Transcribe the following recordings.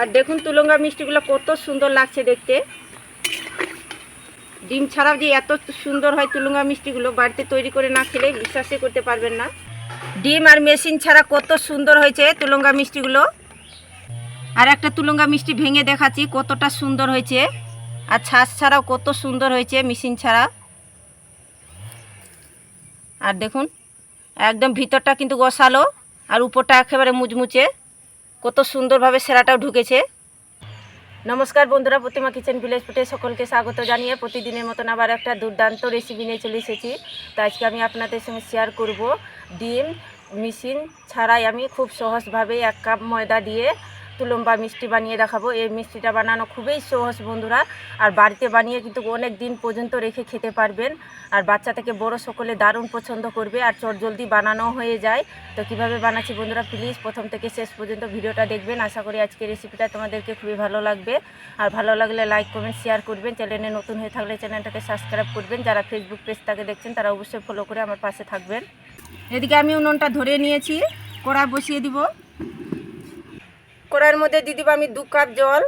আর দেখুন তুলঙ্গা মিষ্টিগুলো কত সুন্দর লাগছে দেখতে। ডিম ছাড়াও যে এত সুন্দর হয় তুলঙ্গা মিষ্টিগুলো, বাড়িতে তৈরি করে না খেলে বিশ্বাসই করতে পারবেন না। ডিম আর মেশিন ছাড়া কত সুন্দর হয়েছে তুলঙ্গা মিষ্টিগুলো। আর একটা তুলঙ্গা মিষ্টি ভেঙে দেখাচ্ছি, কতটা সুন্দর হয়েছে। আর ছাঁচ ছাড়াও কত সুন্দর হয়েছে মেশিন ছাড়া। আর দেখুন, একদম ভিতরটা কিন্তু গসালো, আর উপরটা একেবারে মুচমুচে। কত সুন্দরভাবে সেরাটাও ঢুকেছে। নমস্কার বন্ধুরা, প্রতিমা কিচেন ভিলেজ ফুটে সকলকে স্বাগত জানিয়ে প্রতিদিনের মতন আবার একটা দুর্দান্ত রেসিপি নিয়ে চলে এসেছি। তো আজকে আমি আপনাদের সঙ্গে শেয়ার করব ডিম মেশিন ছাড়াই আমি খুব সহজভাবে এক কাপ ময়দা দিয়ে তুলম্বা মিষ্টি বানিয়ে দেখাবো। এই মিষ্টিটা বানানো খুবই সহজ বন্ধুরা। আর বাড়িতে বানিয়ে কিন্তু অনেক দিন পর্যন্ত রেখে খেতে পারবেন। আর বাচ্চা থেকে বড় সকলে দারুণ পছন্দ করবে। আর চট জলদি বানানো হয়ে যায়। তো কীভাবে বানাচ্ছি বন্ধুরা প্লিজ প্রথম থেকে শেষ পর্যন্ত ভিডিওটা দেখবেন। আশা করি আজকে রেসিপিটা তোমাদেরকে খুবই ভালো লাগবে। আর ভালো লাগলে লাইক কমেন্ট শেয়ার করবেন। চ্যানেলে নতুন হয়ে থাকলে চ্যানেলটাকে সাবস্ক্রাইব করবেন। যারা ফেসবুক পেজটাকে দেখছেন, তারা অবশ্যই ফলো করে আমার পাশে থাকবেন। এদিকে আমি উনুনটা ধরে নিয়েছি। কড়া বসিয়ে দিব। কড়াইয়ের মধ্যে দিয়ে দিব আমি দু কাপ জল।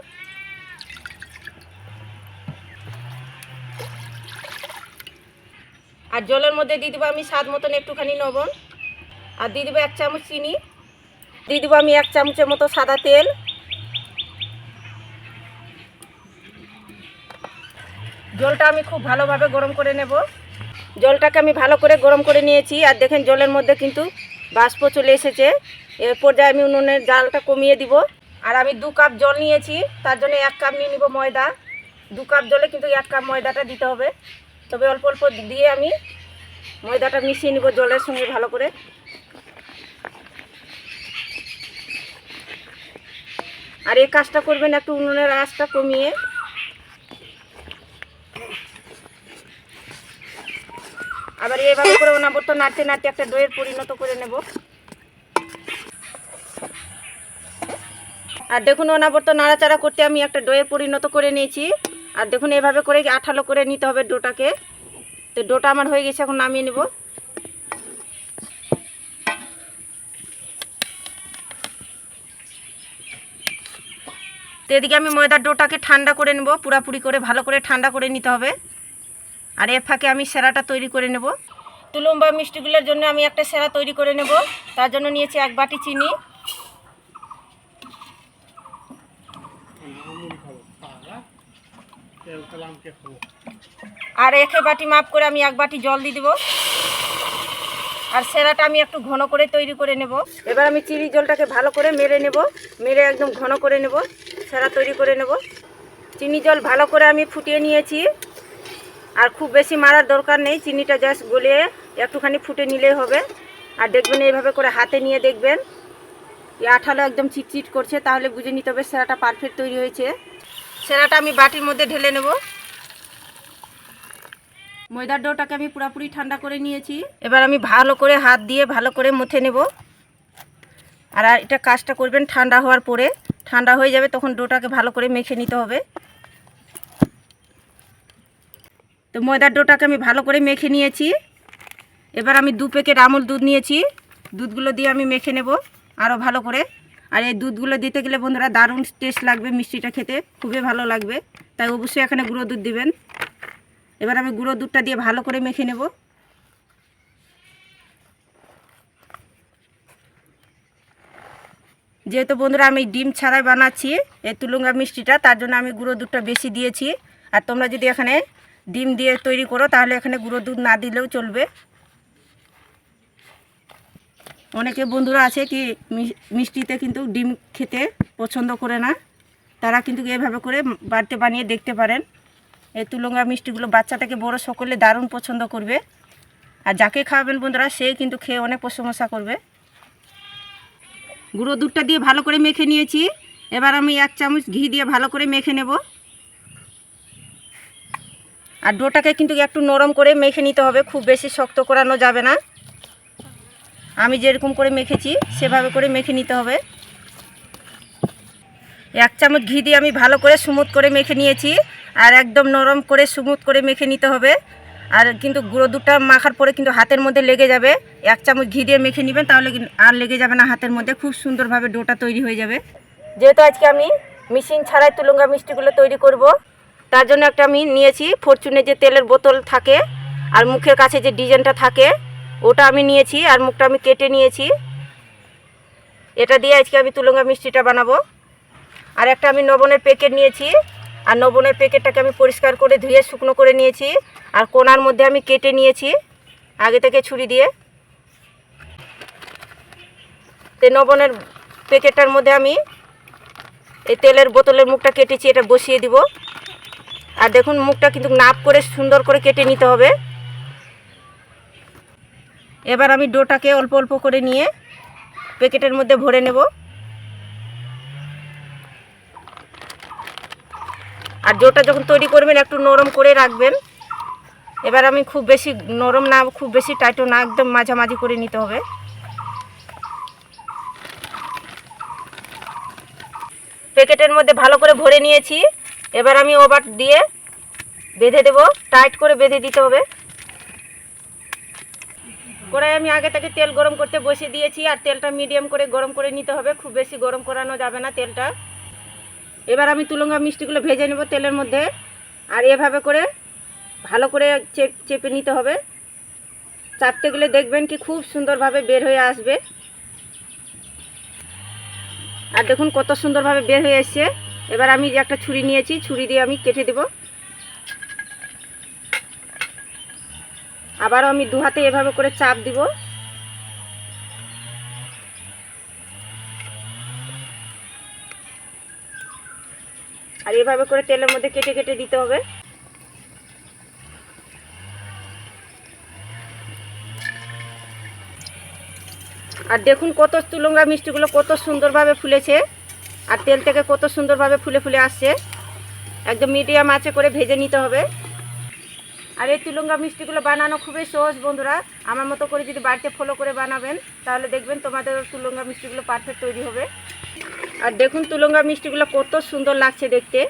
আর জলের মধ্যে দিয়ে দেবো আমি স্বাদ মতন একটুখানি লবণ। আর দিয়ে দিব এক চামচ চিনি। দিয়ে দেবো আমি এক চামচের মতো সাদা তেল। জলটা আমি খুব ভালোভাবে গরম করে নেব। জলটাকে আমি ভালো করে গরম করে নিয়েছি। আর দেখেন জলের মধ্যে কিন্তু বাষ্প চলে এসেছে। এর পর্যায়ে আমি উনুনের জালটা কমিয়ে দিব। আর আমি দু কাপ জল নিয়েছি। তার জন্য এক কাপ নিয়ে নিব ময়দা। দু কাপ জলে কিন্তু এক কাপ ময়দাটা দিতে হবে। তবে অল্প অল্প দিয়ে আমি ময়দাটা মিশিয়ে নিব জলের সঙ্গে ভালো করে। আর এই কাজটা করবেন একটু উনুনের আঁচটা কমিয়ে। আবার এইভাবে করে অনাবর্ত নাড়তে নাড়তে একটা দইয়ের পরিণত করে নেব। আর দেখুন অনাবর্ত নাড়াচাড়া করতে আমি একটা ডোয়ে পরিণত করে নিয়েছি। আর দেখুন, এভাবে করে আঠালো করে নিতে হবে ডোটাকে? তো ডোটা আমার হয়ে গেছে, এখন নামিয়ে নেব। তো এদিকে আমি ময়দার ডোটাকে ঠান্ডা করে নেব, পুরাপুরি করে, ভালো করে ঠান্ডা করে নিতে হবে। আর এর ফাঁকে আমি সেরাটা তৈরি করে নেব। তুলম্বা মিষ্টিগুলোর জন্য আমি একটা সেরা তৈরি করে নেব। তার জন্য নিয়েছি এক বাটি চিনি। আর একে বাটি মাপ করে আমি এক বাটি জল দিয়ে দেবো। আর সেরাটা আমি একটু ঘন করে তৈরি করে নেব। এবার আমি চিনি জলটাকে ভালো করে মেরে নেব। মেরে একদম ঘন করে নেব। সেরা তৈরি করে নেব। চিনি জল ভালো করে আমি ফুটিয়ে নিয়েছি। আর খুব বেশি মারার দরকার নেই। চিনিটা জাস্ট গলিয়ে একটুখানি ফুটে নিলেই হবে। আর দেখবেন এইভাবে করে হাতে নিয়ে দেখবেন। আঠালো একদম চিটচিট করছে, তাহলে বুঝে নিতে হবে সেরাটা পারফেক্ট তৈরি হয়েছে। সেরাটা আমি বাটির মধ্যে ঢেলে নেব। ময়দার ডোটাকে আমি পুরোপুরি ঠান্ডা করে নিয়েছি। এবার আমি ভালো করে হাত দিয়ে ভালো করে মুথে নেব। আর আর এটা কাজটা করবেন ঠান্ডা হওয়ার পরে। ঠান্ডা হয়ে যাবে তখন ডোটাকে ভালো করে মেখে নিতে হবে। তো ময়দার ডোটাকে আমি ভালো করে মেখে নিয়েছি। এবার আমি দু প্যাকেট আমুল দুধ নিয়েছি। দুধগুলো দিয়ে আমি মেখে নেব আরও ভালো করে। আর এই দুধগুলো দিতে গেলে বন্ধুরা দারুণ টেস্ট লাগবে, মিষ্টিটা খেতে। খুবই ভালো লাগবে। তাই অবশ্যই এখানে গুঁড়ো দুধ দিবেন। এবার আমি গুঁড়ো দুধটা দিয়ে ভালো করে মেখে নেব। যেহেতু বন্ধুরা আমি ডিম ছাড়াই বানাচ্ছি, এই তুলুঙ্গা মিষ্টিটা, তার জন্য আমি গুঁড়ো দুধটা বেশি দিয়েছি। আর তোমরা যদি এখানে ডিম দিয়ে তৈরি করো, তাহলে এখানে গুঁড়ো দুধ না দিলেও চলবে। অনেকে বন্ধুরা আছে কি মিষ্টিতে কিন্তু ডিম খেতে পছন্দ করে না। তারা কিন্তু এভাবে করে বাড়িতে বানিয়ে দেখতে পারেন। এই তুলঙ্গা মিষ্টিগুলো বাচ্চা থেকে বড় সকলে দারুণ পছন্দ করবে। আর যাকে খাওয়াবেন বন্ধুরা, সে কিন্তু খেয়ে অনেক প্রশংসা করবে। গুঁড়ো দুধটা দিয়ে ভালো করে মেখে নিয়েছি। এবার আমি এক চামচ ঘি দিয়ে ভালো করে মেখে নেব। আর ডোটাকে কিন্তু একটু নরম করে মেখে নিতে হবে, খুব বেশি শক্ত করানো যাবে না। আমি যেরকম করে মেখেছি, সেভাবে করে মেখে নিতে হবে। এক চামচ ঘি দিয়ে আমি ভালো করে স্মুথ করে মেখে নিয়েছি, আর একদম নরম করে স্মুথ করে মেখে নিতে হবে। আর কিন্তু গুঁড়ো দুধটা মাখার পরে কিন্তু হাতের মধ্যে লেগে যাবে। এক চামচ ঘি দিয়ে মেখে নেবেন, তাহলে আর লেগে যাবে না হাতের মধ্যে, খুব সুন্দরভাবে ডোটা তৈরি হয়ে যাবে। যেহেতু আজকে আমি মেশিন ছাড়াই তুলঙ্গা মিষ্টিগুলো তৈরি করব, তার জন্য একটা আমি নিয়েছি। ফরচুনে যে তেলের বোতল থাকে, আর মুখের কাছে যে ডিজাইনটা থাকে ওটা আমি নিয়েছি আর মুখটা আমি কেটে নিয়েছি। এটা দিয়ে আজকে আমি তুলঙ্গা মিষ্টিটা বানাবো। আর একটা আমি নবনের প্যাকেট নিয়েছি। আর নবনের প্যাকেটটাকে আমি পরিষ্কার করে ধুয়ে শুকনো করে নিয়েছি। আর কোনার মধ্যে আমি কেটে নিয়েছি আগে থেকে ছুরি দিয়ে। তো নবনের প্যাকেটটার মধ্যে আমি এই তেলের বোতলের মুখটা কেটেছি, এটা বসিয়ে দিব। আর দেখুন মুখটা কিন্তু নাপ করে সুন্দর করে কেটে নিতে হবে। এবার আমি ডোটাকে অল্প অল্প করে নিয়ে প্যাকেটের মধ্যে ভরে নেব। আর ডোটা যখন তৈরি করবেন, একটু নরম করে রাখবেন। এবার আমি খুব বেশি নরম না, খুব বেশি টাইটও না, একদম মাঝামাঝি করে নিতে হবে। প্যাকেটের মধ্যে ভালো করে ভরে নিয়েছি। এবার আমি ওভার দিয়ে বেঁধে দেব। টাইট করে বেঁধে দিতে হবে। কড়াই আমি আগে থেকে তেল গরম করতে বসিয়ে দিয়েছি, আর তেলটা মিডিয়াম করে গরম করে নিতে হবে। খুব বেশি গরম করানো যাবে না তেলটা। এবার আমি তুলঙ্গা মিষ্টিগুলো ভেজে নেব তেলের মধ্যে, আর এভাবে করে ভালো করে চেপে নিতে হবে। চাপতে গেলে দেখবেন কি খুব সুন্দরভাবে বের হয়ে আসবে। আর দেখুন কত সুন্দরভাবে বের হয়ে এসছে। এবার আমি যে একটা ছুরি নিয়েছি, ছুরি দিয়ে আমি কেটে দেব। আবারও আমি দু হাতে এভাবে করে চাপ দিব। আর এভাবে করে তেলের মধ্যে কেটে কেটে দিতে হবে। আর দেখুন কত তুলঙ্গা মিষ্টিগুলো কত সুন্দরভাবে ফুলেছে, আর তেল থেকে কত সুন্দরভাবে ফুলে ফুলে আসছে। একদম মিডিয়াম আঁচে করে ভেজে নিতে হবে। আর এই তুলঙ্গা মিষ্টিগুলো বানানো খুবই সহজ বন্ধুরা। আমার মতো করে যদি বাড়িতে ফলো করে বানাবেন, তাহলে দেখবেন তোমাদের তুলঙ্গা মিষ্টিগুলো পারফেক্ট তৈরি হবে। আর দেখুন তুলঙ্গা মিষ্টিগুলো কত সুন্দর লাগছে দেখতে।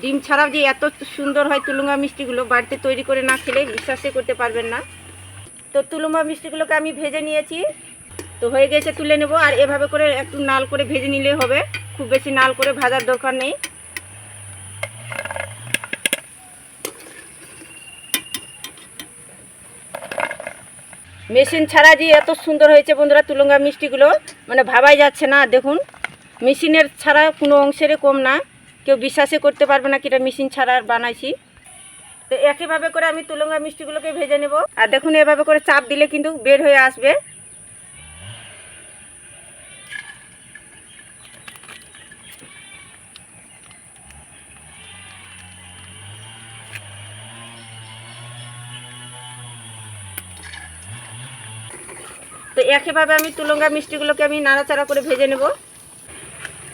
ডিম ছাড়াও যে এত সুন্দর হয় তুলুঙ্গা মিষ্টিগুলো, বাড়িতে তৈরি করে না খেলে বিশ্বাসই করতে পারবেন না। তো তুলুঙ্গা মিষ্টিগুলোকে আমি ভেজে নিয়েছি। তো হয়ে গেছে তুলে নেব, আর এভাবে করে একটু নাল করে ভেজে নিলে হবে। খুব বেশি নাল করে ভাজার দরকার নেই। মেশিন ছাড়া যে এত সুন্দর হয়েছে বন্ধুরা তুলঙ্গা মিষ্টিগুলো মানে ভাবাই যাচ্ছে না, দেখুন। মেশিনের ছাড়া কোনো অংশেরই কম না। কেউ বিশ্বাসে করতে পারবে না কি এটা মেশিন ছাড়া আর বানাইছি। তো একইভাবে করে আমি তুলঙ্গা মিষ্টিগুলোকে ভেজে নেব। আর দেখুন এভাবে করে চাপ দিলে কিন্তু বের হয়ে আসবে। তো একইভাবে আমি তুলঙ্গা মিষ্টিগুলোকে আমি নাড়াচাড়া করে ভেজে নেব।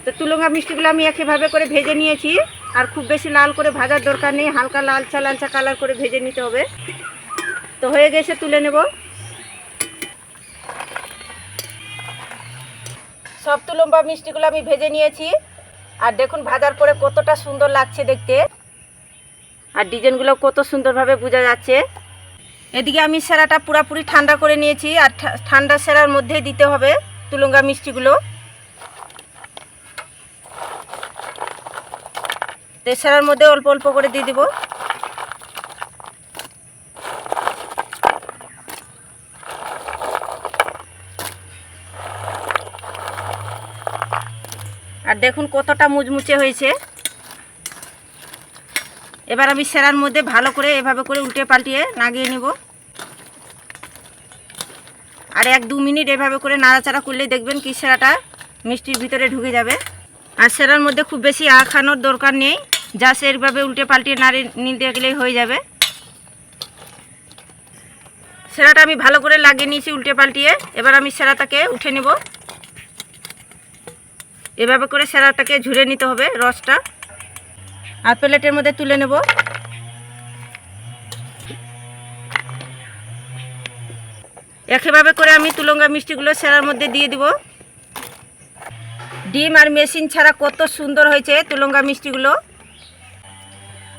তো তুলঙ্গা মিষ্টিগুলো আমি একইভাবে করে ভেজে নিয়েছি। আর খুব বেশি লাল করে ভাজার দরকার নেই, হালকা লালচা লালচা কালার করে ভেজে নিতে হবে। তো হয়ে গেছে, তুলে নেব। সব তুলম্বা মিষ্টিগুলো আমি ভেজে নিয়েছি। আর দেখুন ভাজার পরে কতটা সুন্দর লাগছে দেখতে। আর ডিজাইনগুলো কত সুন্দরভাবে বোঝা যাচ্ছে। এদিকে আমি সেরাটা পুরাপুরি ঠান্ডা করে নিয়েছি আর ঠান্ডা সেরার মধ্যে দিতে হবে তুলঙ্গা মিষ্টিগুলো। তো সেরার মধ্যে অল্প অল্প করে দিয়ে দিব। আর দেখুন কতটা মুচমুচে হয়েছে। এবার আমি সেরার মধ্যে ভালো করে এভাবে করে উল্টে পাল্টিয়ে নাগিয়ে নিব। আর এক দু মিনিট এভাবে করে নাড়াচাড়া করলেই দেখবেন কি সেরাটা মিষ্টির ভিতরে ঢুকে যাবে। আর সেরার মধ্যে খুব বেশি আখানোর দরকার নেই যা সেরভাবে উল্টে পাল্টিয়ে নাড়ি নিতে গেলেই হয়ে যাবে। সেরাটা আমি ভালো করে লাগিয়ে নিয়েছি উল্টে পাল্টিয়ে, এবার আমি সেরাটাকে উঠে নেব। এভাবে করে সেরাটাকে ঝুড়ে নিতে হবে রসটা। আর প্লেটের মধ্যে তুলে নেব। একইভাবে করে আমি তুলঙ্গা মিষ্টিগুলো সেরার মধ্যে দিয়ে দিব। ডিম আর মেশিন ছাড়া কত সুন্দর হয়েছে তুলঙ্গা মিষ্টিগুলো।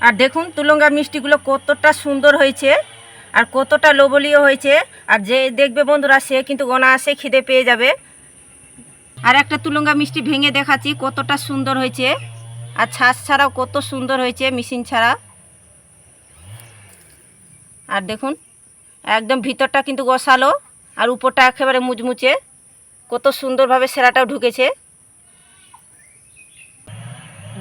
আর দেখুন, তুলঙ্গা মিষ্টিগুলো কতটা সুন্দর হয়েছে আর কতটা লোবলীয় হয়েছে। আর যে দেখবে বন্ধুরা, সে কিন্তু অনায়াসে খিদে পেয়ে যাবে। আর একটা তুলঙ্গা মিষ্টি ভেঙে দেখাচ্ছি, কতটা সুন্দর হয়েছে। আর ছাঁচ ছাড়াও কত সুন্দর হয়েছে, মেশিন ছাড়া। আর দেখুন একদম ভিতরটা কিন্তু গোসালো আর উপরটা একেবারে মুচমুচে। কত সুন্দরভাবে সেরাটাও ঢুকেছে।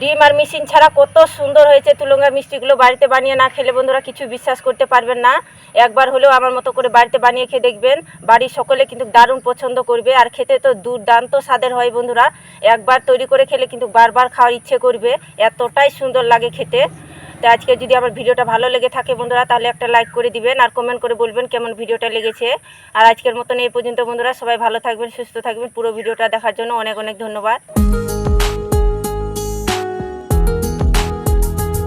ডিম আর মেশিন ছাড়া কত সুন্দর হয়েছে তুলঙ্গা মিষ্টিগুলো বাড়িতে বানিয়ে না খেলে বন্ধুরা কিছু বিশ্বাস করতে পারবেন না। একবার হলেও আমার মতো করে বাড়িতে বানিয়ে খেয়ে দেখবেন। বাড়ির সকলে কিন্তু দারুণ পছন্দ করবে আর খেতে তো দুর্দান্ত স্বাদের হয় বন্ধুরা। একবার তৈরি করে খেলে কিন্তু বারবার খাওয়ার ইচ্ছে করবে। এতটাই সুন্দর লাগে খেতে। তো আজকে যদি আমার ভিডিওটা ভালো লেগে থাকে বন্ধুরা, তাহলে একটা লাইক করে দিবেন আর কমেন্ট করে বলবেন কেমন ভিডিওটা লেগেছে। আর আজকের মতন এই পর্যন্ত বন্ধুরা, সবাই ভালো থাকবেন, সুস্থ থাকবেন। পুরো ভিডিওটা দেখার জন্য অনেক অনেক ধন্যবাদ।